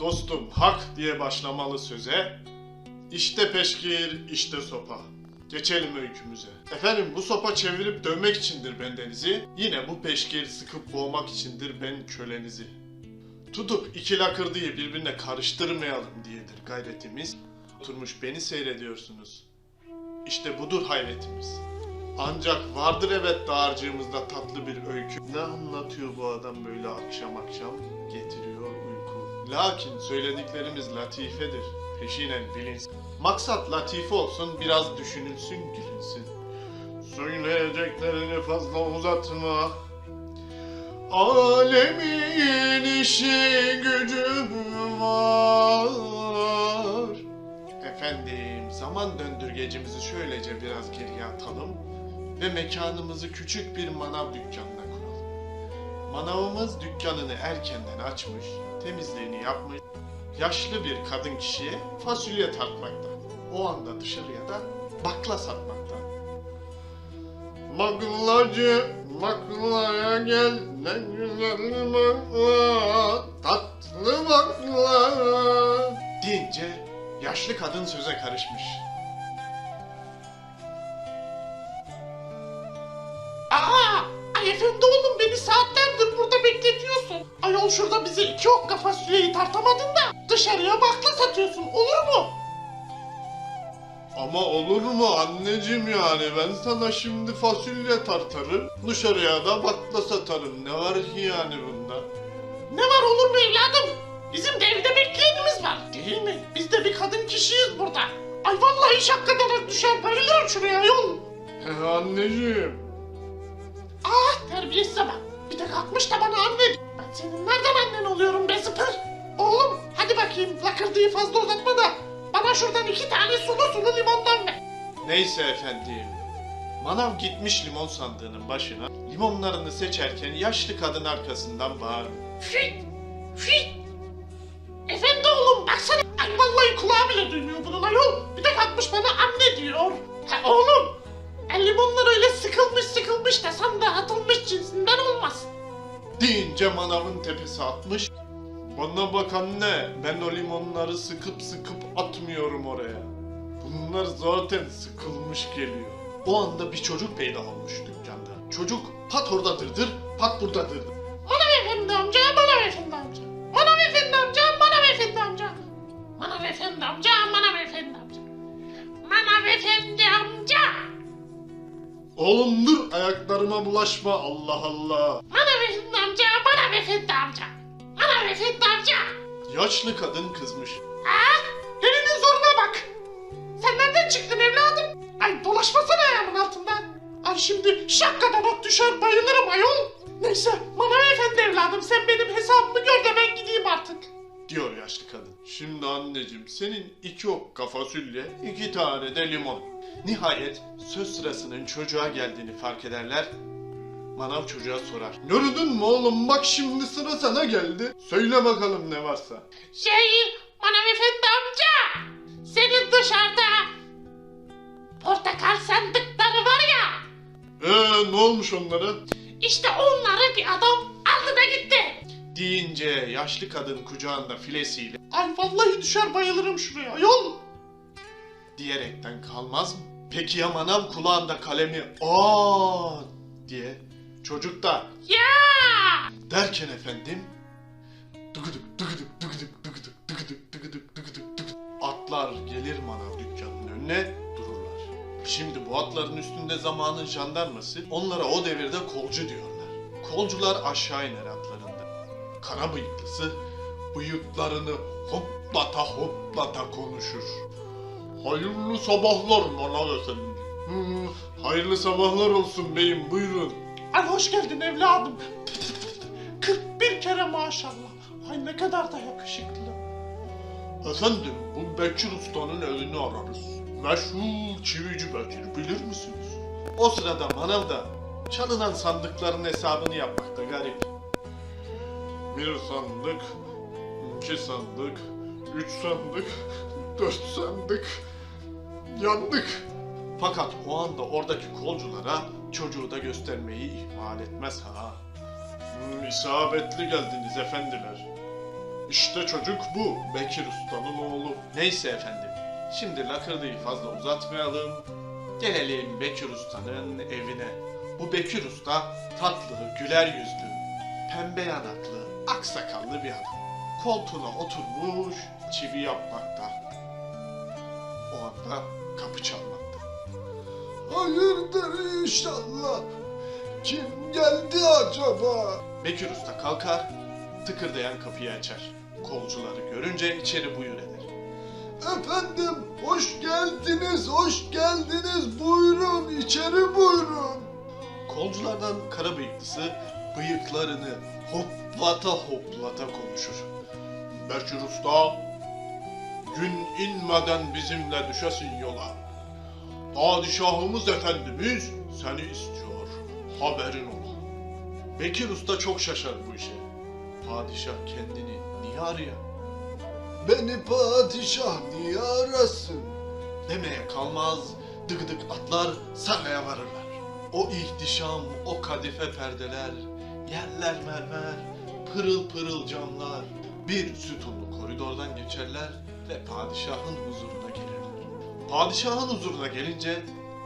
dostum hak diye başlamalı söze. İşte peşkir, işte sopa. Geçelim öykümüze. Efendim bu sopa çevirip dövmek içindir bendenizi. Yine bu peşkir sıkıp boğmak içindir ben kölenizi. Tutup iki lakırdıyı birbirine karıştırmayalım diyedir gayretimiz. Oturmuş beni seyrediyorsunuz. İşte budur hayretimiz. Ancak vardır evet dağarcığımızda tatlı bir öykü. Ne anlatıyor bu adam böyle akşam akşam? Getiriyor. Lakin söylediklerimiz latifedir. Peşinen bilinsin. Maksat latife olsun, biraz düşünülsün, gülünsün. Söyleyeceklerini fazla uzatma. Alemin işi gücü var. Efendim, zaman döndürgecimizi şöylece biraz geriye atalım ve mekanımızı küçük bir manav dükkanına kuralım. Manavımız dükkanını erkenden açmış, temizliğini yapmış, yaşlı bir kadın kişiye fasulye tartmakta. O anda dışarıya da bakla satmakta. Baklacı baklaya gel ne güzel bakla tatlı bakla deyince yaşlı kadın söze karışmış. İki okka fasulyeyi tartamadın da dışarıya bakla satıyorsun olur mu? Ama olur mu anneciğim yani ben sana şimdi fasulye tartarım dışarıya da bakla satarım ne var ki yani bunda? Ne var olur mu evladım? Bizim de evde bekleyenimiz var değil mi? Biz de bir kadın kişiyiz burada. Ay vallahi şakkadan düşer bayılırım şuraya ayol. He anneciğim Ah terbiyesiz bak. Bir de kalkmış da bana anne senin nereden annen oluyorum be zıpır? Oğlum hadi bakayım lakırdıyı fazla uzatma da bana şuradan iki tane sulu sulu limondan ver. Neyse efendim. Manav gitmiş limon sandığının başına. Limonlarını seçerken yaşlı kadın arkasından bağırıyor. Fit! Fit! Efendi oğlum baksana. Ay vallahi kulağı bile duymuyor bunun ayol. Bir de kalkmış bana anne diyor. Ha oğlum. El limonlar öyle sıkılmış sıkılmış da sandığa atılmış cinsinden olmaz. Deyince manavın tepesi atmış. Bana bak anne, ben o limonları sıkıp sıkıp atmıyorum oraya. Bunlar zaten sıkılmış geliyor. O anda bir çocuk peyda olmuş dükkanda. Çocuk pat orada dırdır, pat burada dırdır. Manav efendi amca, manav efendi amca. Manav efendi amca, manav efendi amca. Manav efendi amca, manav efendi amca. Manav efendi amca. Oğlum dur ayaklarıma bulaşma Allah Allah. Efendi amca, manav efendi amca. Yaşlı kadın kızmış. Ha? Elinin zoruna bak. Sen nereden çıktın evladım? Ay dolaşmasana ayağımın altında. Ay şimdi şakkadan ot düşer bayılırım ayol. Neyse manav efendi evladım sen benim hesabımı gör de ben gideyim artık. diyor yaşlı kadın. Şimdi anneciğim senin iki okka fasulye, iki tane de limon. Nihayet söz sırasının çocuğa geldiğini fark ederler. Manav çocuğa sorar. Gördün mü oğlum bak şimdi sıra sana geldi. Söyle bakalım ne varsa. Şey, Manav Efendi amca, senin dışarıda portakal sandıkları var ya, Eee ne olmuş onlara? işte onları bir adam aldı da gitti. Deyince yaşlı kadın kucağında filesiyle Ay vallahi düşer bayılırım şuraya yol. diyerekten kalmaz mı? Peki ya manav kulağında kalemi aa diye çocuk da Ya! Derken efendim dıgıdık dıgıdık dıgıdık dıgıdık dıgıdık dıgıdık dıgıdık dıgıdık atlar gelir manav dükkanının önüne dururlar. Şimdi bu atların üstünde zamanın jandarması onlara o devirde kolcu diyorlar. Kolcular aşağı iner atlarında. Kara bıyıklısı bıyıklarını hoplata hoplata konuşur. Hayırlı sabahlar manav efendi. "Hı, hayırlı sabahlar olsun beyim buyurun. Ay hoş geldin evladım. 41 kere maşallah. Ay ne kadar da yakışıklı. Efendim, bu Bekir Usta'nın evini ararız. Meşhur çivici Bekir, bilir misiniz? O sırada manav da çalınan sandıkların hesabını yapmakta garip. Bir sandık, iki sandık, üç sandık, dört sandık. Yandık. Fakat o anda oradaki kolculara çocuğu da göstermeyi ihmal etmez ha. Hmm, isabetli geldiniz efendiler. İşte çocuk bu. Bekir Usta'nın oğlu. Neyse efendim. Şimdi lakırdıyı fazla uzatmayalım. Gelelim Bekir Usta'nın evine. Bu Bekir Usta tatlı, güler yüzlü, pembe yanaklı, aksakallı bir adam. Koltuğuna oturmuş, çivi yapmakta. O anda kapı çalmakta. Hayırdır inşallah. Kim geldi acaba? Bekir Usta kalkar, tıkırdayan kapıyı açar. Kolcuları görünce içeri buyur eder. Efendim hoş geldiniz, hoş geldiniz. Buyurun içeri buyurun. Kolculardan kara bıyıklısı bıyıklarını hoplata hoplata konuşur. Bekir Usta, gün inmeden bizimle düşesin yola. Padişahımız efendimiz seni istiyor, haberin ola. Bekir Usta çok şaşar bu işe. Padişah kendini niye arıyor? Beni padişah niye arasın? Demeye kalmaz, dıgıdık atlar saraya varırlar. O ihtişam, o kadife perdeler, yerler mermer, pırıl pırıl camlar, bir sütunlu koridordan geçerler ve padişahın huzuruna gelirler. Padişahın huzuruna gelince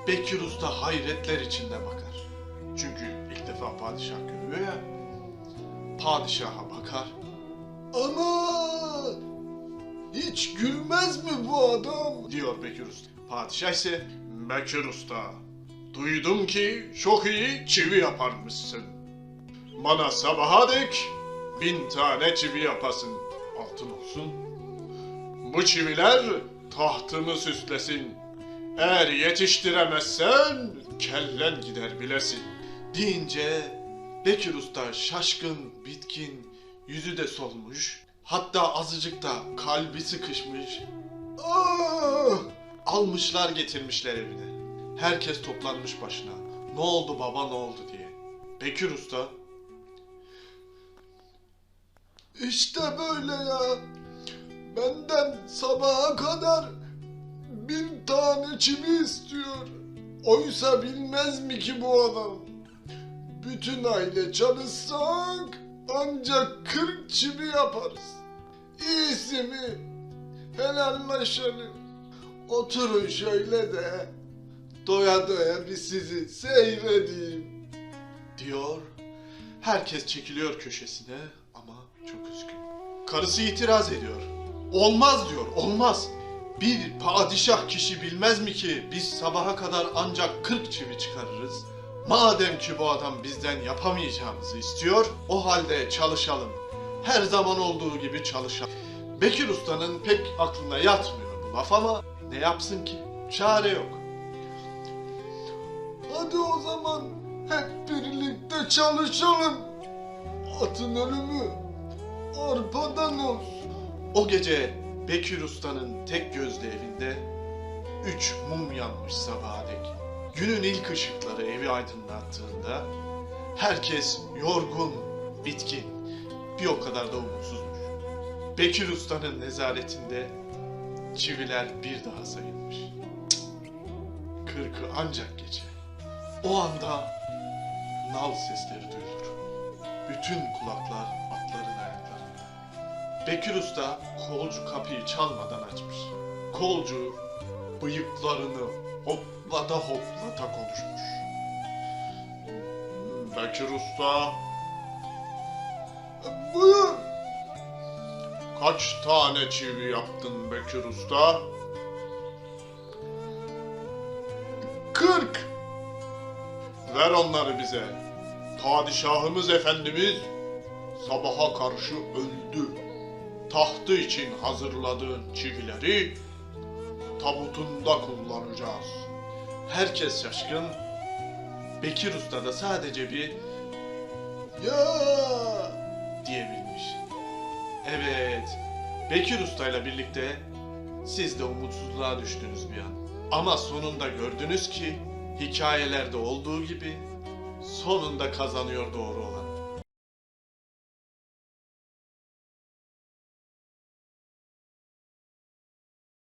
Bekir Usta hayretler içinde bakar. Çünkü ilk defa padişah görüyor ya. Padişaha bakar, Ana! Hiç gülmez mi bu adam? diyor Bekir Usta. Padişah ise Bekir Usta duydum ki çok iyi çivi yaparmışsın. Bana sabaha dek bin tane çivi yapasın altın olsun. Bu çiviler tahtımı süslesin. Eğer yetiştiremezsen kellen gider bilesin. Deyince Bekir Usta şaşkın, bitkin, yüzü de solmuş. Hatta azıcık da kalbi sıkışmış. Ah! Almışlar getirmişler evine. Herkes toplanmış başına. Ne oldu baba ne oldu diye. Bekir Usta İşte böyle ya. Benden sabaha kadar bin tane çivi istiyor. Oysa bilmez mi ki bu adam? Bütün aile çalışsak ancak kırk çivi yaparız. İyisi mi? Helallaşalım. Oturun şöyle de doya doya bir sizi seyredeyim. diyor. Herkes çekiliyor köşesine ama çok üzgün. Karısı itiraz ediyor. Olmaz diyor, olmaz. Bir padişah kişi bilmez mi ki biz sabaha kadar ancak 40 çivi çıkarırız. Madem ki bu adam bizden yapamayacağımızı istiyor, o halde çalışalım. Her zaman olduğu gibi çalışalım. Bekir Usta'nın pek aklına yatmıyor bu laf ama ne yapsın ki? Çare yok. Hadi o zaman hep birlikte çalışalım. Atın ölümü arpadan olsun. O gece Bekir Usta'nın tek gözlü evinde üç mum yanmış sabaha dek. Günün ilk ışıkları evi aydınlattığında herkes yorgun, bitkin, bir o kadar da umutsuzmuş. Bekir Usta'nın nezaretinde çiviler bir daha sayılmış. Kırkı ancak gece. O anda nal sesleri duyulur. Bütün kulaklar. Bekir Usta kolcu kapıyı çalmadan açmış. Kolcu bıyıklarını hoplata hoplata konuşmuş. Bekir Usta Buyur. kaç tane çivi yaptın Bekir Usta? Kırk. Ver onları bize. Padişahımız efendimiz sabaha karşı öldü. Tahtı için hazırladığın çivileri tabutunda kullanacağız. Herkes şaşkın. Bekir Usta da sadece bir Ya. diyebilmiş. Evet, Bekir Usta ile birlikte siz de umutsuzluğa düştünüz bir an. Ama sonunda gördünüz ki hikayelerde olduğu gibi sonunda kazanıyor doğru olan.